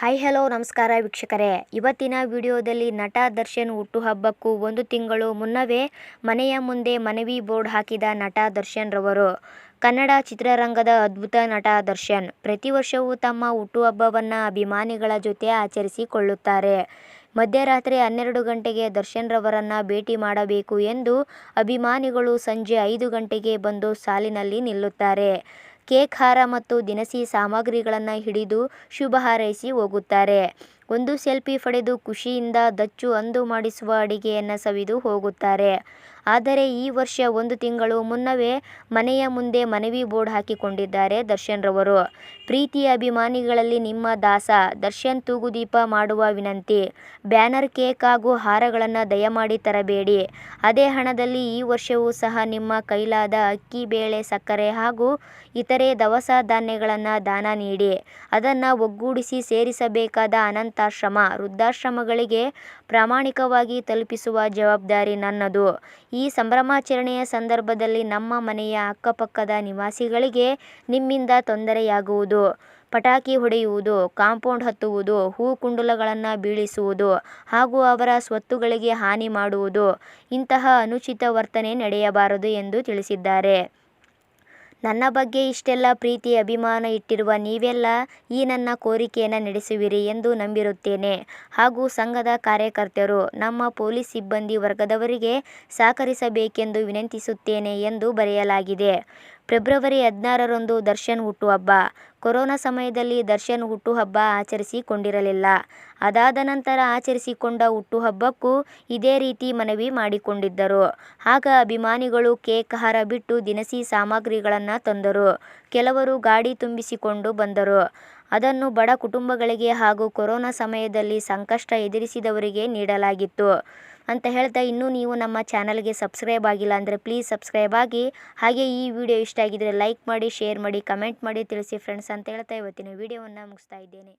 Hi hello ನಮಸ್ಕಾರ ವೀಕ್ಷಕರೇ. ಇವತ್ತಿನ ವಿಡಿಯೋದಲ್ಲಿ ನಟ ದರ್ಶನ್ ಹುಟ್ಟುಹಬ್ಬಕ್ಕೂ ಒಂದು ತಿಂಗಳು ಮುನ್ನವೇ ಮನೆಯ ಮುಂದೆ ಮನವಿ ಬೋರ್ಡ್ ಹಾಕಿದ ನಟ ದರ್ಶನ್ ರವರು. ಕನ್ನಡ ಚಿತ್ರರಂಗದ ಅದ್ಭುತ ನಟ ದರ್ಶನ್. ಪ್ರತಿ ವರ್ಷವೂ ತಮ್ಮ ಹುಟ್ಟುಹಬ್ಬವನ್ನು ಅಭಿಮಾನಿಗಳ ಜೊತೆ ಆಚರಿಸಿಕೊಳ್ಳುತ್ತಾರೆ. ಮಧ್ಯರಾತ್ರಿ ಹನ್ನೆರಡು ಗಂಟೆಗೆ ದರ್ಶನ್ ರವರನ್ನು ಭೇಟಿ ಮಾಡಬೇಕು ಎಂದು ಅಭಿಮಾನಿಗಳು ಸಂಜೆ ಐದು ಗಂಟೆಗೆ ಬಂದು ಸಾಲಿನಲ್ಲಿ ನಿಲ್ಲುತ್ತಾರೆ. ಕೇಕ್ ಹಾರ ಮತ್ತು ದಿನಸಿ ಸಾಮಗ್ರಿಗಳನ್ನು ಹಿಡಿದು ಶುಭ ಹಾರೈಸಿ ಹೋಗುತ್ತಾರೆ. ಒಂದು ಸೆಲ್ಫಿ ಪಡೆದು ಖುಷಿಯಿಂದ ದಚ್ಚು ಅಂದು ಮಾಡಿಸುವ ಅಡಿಗೆಯನ್ನು ಸವಿದು ಹೋಗುತ್ತಾರೆ. ಆದರೆ ಈ ವರ್ಷ ಒಂದು ತಿಂಗಳು ಮುನ್ನವೇ ಮನೆಯ ಮುಂದೆ ಮನವಿ ಬೋರ್ಡ್ ಹಾಕಿಕೊಂಡಿದ್ದಾರೆ ದರ್ಶನ್ ರವರು. ಪ್ರೀತಿಯ ಅಭಿಮಾನಿಗಳಲ್ಲಿ ನಿಮ್ಮ ದಾಸ, ದರ್ಶನ್ ತೂಗುದೀಪ ಮಾಡುವ ವಿನಂತಿ. ಬ್ಯಾನರ್ ಕೇಕ್ ಹಾಗೂ ಹಾರಗಳನ್ನು ದಯಮಾಡಿ ತರಬೇಡಿ. ಅದೇ ಹಣದಲ್ಲಿ ಈ ವರ್ಷವೂ ಸಹ ನಿಮ್ಮ ಕೈಲಾದ ಅಕ್ಕಿ, ಬೇಳೆ, ಸಕ್ಕರೆ ಹಾಗೂ ಇತರೆ ದವಸ ಧಾನ್ಯಗಳನ್ನು ದಾನ ನೀಡಿ. ಅದನ್ನು ಒಗ್ಗೂಡಿಸಿ ಸೇರಿಸಬೇಕಾದ ಅನಾಥಾಶ್ರಮ ವೃದ್ಧಾಶ್ರಮಗಳಿಗೆ ಪ್ರಾಮಾಣಿಕವಾಗಿ ತಲುಪಿಸುವ ಜವಾಬ್ದಾರಿ ನನ್ನದು. ಈ ಸಂಭ್ರಮಾಚರಣೆಯ ಸಂದರ್ಭದಲ್ಲಿ ನಮ್ಮ ಮನೆಯ ಅಕ್ಕಪಕ್ಕದ ನಿವಾಸಿಗಳಿಗೆ ನಿಮ್ಮಿಂದ ತೊಂದರೆಯಾಗುವುದು, ಪಟಾಕಿ ಹೊಡೆಯುವುದು, ಕಾಂಪೌಂಡ್ ಹತ್ತುವುದು, ಹೂ ಕುಂಡಲಗಳನ್ನು ಬೀಳಿಸುವುದು ಹಾಗೂ ಅವರ ಸ್ವತ್ತುಗಳಿಗೆ ಹಾನಿ ಮಾಡುವುದು ಇಂತಹ ಅನುಚಿತ ವರ್ತನೆ ನಡೆಯಬಾರದು ಎಂದು ತಿಳಿಸಿದ್ದಾರೆ. ನನ್ನ ಬಗ್ಗೆ ಇಷ್ಟೆಲ್ಲ ಪ್ರೀತಿ, ಅಭಿಮಾನ ಇಟ್ಟಿರುವ ನೀವೆಲ್ಲ ಈ ನನ್ನ ಕೋರಿಕೆಯನ್ನು ನಡೆಸುವಿರಿ ಎಂದು ನಂಬಿರುತ್ತೇನೆ. ಹಾಗೂ ಸಂಘದ ಕಾರ್ಯಕರ್ತರು, ನಮ್ಮ ಪೊಲೀಸ್ ಸಿಬ್ಬಂದಿ ವರ್ಗದವರಿಗೆ ಸಹಕರಿಸಬೇಕೆಂದು ವಿನಂತಿಸುತ್ತೇನೆ ಎಂದು ಬರೆಯಲಾಗಿದೆ. ಫೆಬ್ರವರಿ ಹದಿನಾರರಂದು ದರ್ಶನ್ ಹುಟ್ಟುಹಬ್ಬ ಕೊರೋನಾ ಸಮಯದಲ್ಲಿ ದರ್ಶನ್ ಹುಟ್ಟುಹಬ್ಬ ಆಚರಿಸಿಕೊಂಡಿರಲಿಲ್ಲ. ಅದಾದ ನಂತರ ಆಚರಿಸಿಕೊಂಡ ಹುಟ್ಟುಹಬ್ಬಕ್ಕೂ ಇದೇ ರೀತಿ ಮನವಿ ಮಾಡಿಕೊಂಡಿದ್ದರು. ಆಗ ಅಭಿಮಾನಿಗಳು ಕೇಕ್ ಹಾರ ಬಿಟ್ಟು ದಿನಸಿ ಸಾಮಗ್ರಿಗಳನ್ನು ತಂದರು. ಕೆಲವರು ಗಾಡಿ ತುಂಬಿಸಿಕೊಂಡು ಬಂದರು. ಅದನ್ನು ಬಡ ಕುಟುಂಬಗಳಿಗೆ ಹಾಗೂ ಕೊರೋನಾ ಸಮಯದಲ್ಲಿ ಸಂಕಷ್ಟ ಎದುರಿಸಿದವರಿಗೆ ನೀಡಲಾಗಿತ್ತು. ಅಂತ ಹೇಳ್ತಾ ಇನ್ನೂ ನೀವು ನಮ್ಮ ಚಾನಲ್ಗೆ ಸಬ್ಸ್ಕ್ರೈಬ್ ಆಗಿಲ್ಲ ಅಂದರೆ ಪ್ಲೀಸ್ ಸಬ್ಸ್ಕ್ರೈಬ್ ಆಗಿ. ಹಾಗೆ ಈ ವಿಡಿಯೋ ಇಷ್ಟ ಆಗಿದ್ದರೆ ಲೈಕ್ ಮಾಡಿ, ಶೇರ್ ಮಾಡಿ, ಕಮೆಂಟ್ ಮಾಡಿ ತಿಳಿಸಿ ಫ್ರೆಂಡ್ಸ್ ಅಂತ ಹೇಳ್ತಾ ಇವತ್ತಿನ ವಿಡಿಯೋವನ್ನು ಮುಗಿಸ್ತಾ ಇದ್ದೇನೆ.